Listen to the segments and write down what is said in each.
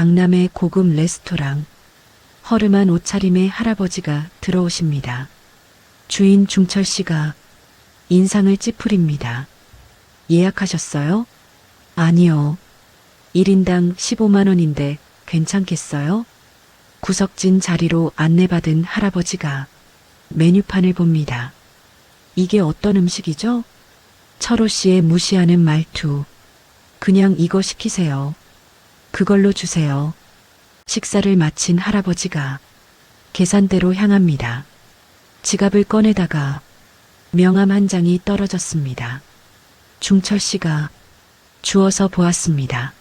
강남의 고급 레스토랑. 허름한 옷차림의 할아버지가 들어오십니다. 주인 중철 씨가 인상을 찌푸립니다. 예약하셨어요? 아니요. 1인당 15만 원인데 괜찮겠어요? 구석진 자리로 안내받은 할아버지가 메뉴판을 봅니다. 이게 어떤 음식이죠? 철호 씨의 무시하는 말투. 그냥 이거 시키세요. 그걸로 주세요. 식사를 마친 할아버지가 계산대로 향합니다. 지갑을 꺼내다가 명함 한 장이 떨어졌습니다. 중철 씨가 주워서 보았습니다.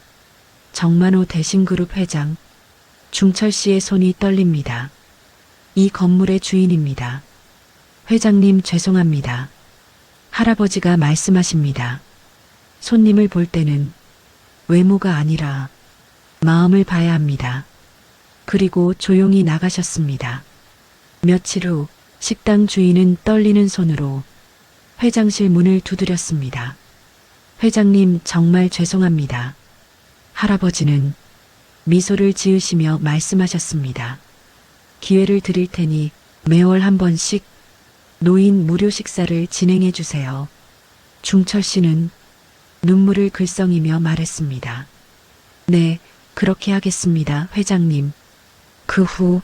정만호 대신그룹 회장. 중철 씨의 손이 떨립니다. 이 건물의 주인입니다. 회장님 죄송합니다. 할아버지가 말씀하십니다. 손님을 볼 때는 외모가 아니라 마음을 봐야 합니다. 그리고 조용히 나가셨습니다. 며칠 후 식당 주인은 떨리는 손으로 회장실 문을 두드렸습니다. 회장님 정말 죄송합니다. 할아버지는 미소를 지으시며 말씀하셨습니다. 기회를 드릴 테니 매월 한 번씩 노인 무료 식사를 진행해 주세요. 중철 씨는 눈물을 글썽이며 말했습니다. 네, 그렇게 하겠습니다, 회장님. 그 후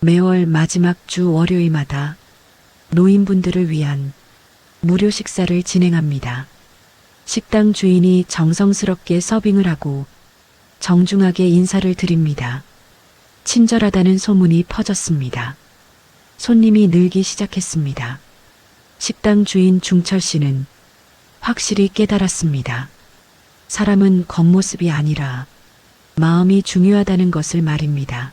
매월 마지막 주 월요일마다 노인분들을 위한 무료 식사를 진행합니다. 식당 주인이 정성스럽게 서빙을 하고 정중하게 인사를 드립니다. 친절하다는 소문이 퍼졌습니다. 손님이 늘기 시작했습니다. 식당 주인 중철 씨는 확실히 깨달았습니다. 사람은 겉모습이 아니라 마음이 중요하다는 것을 말입니다.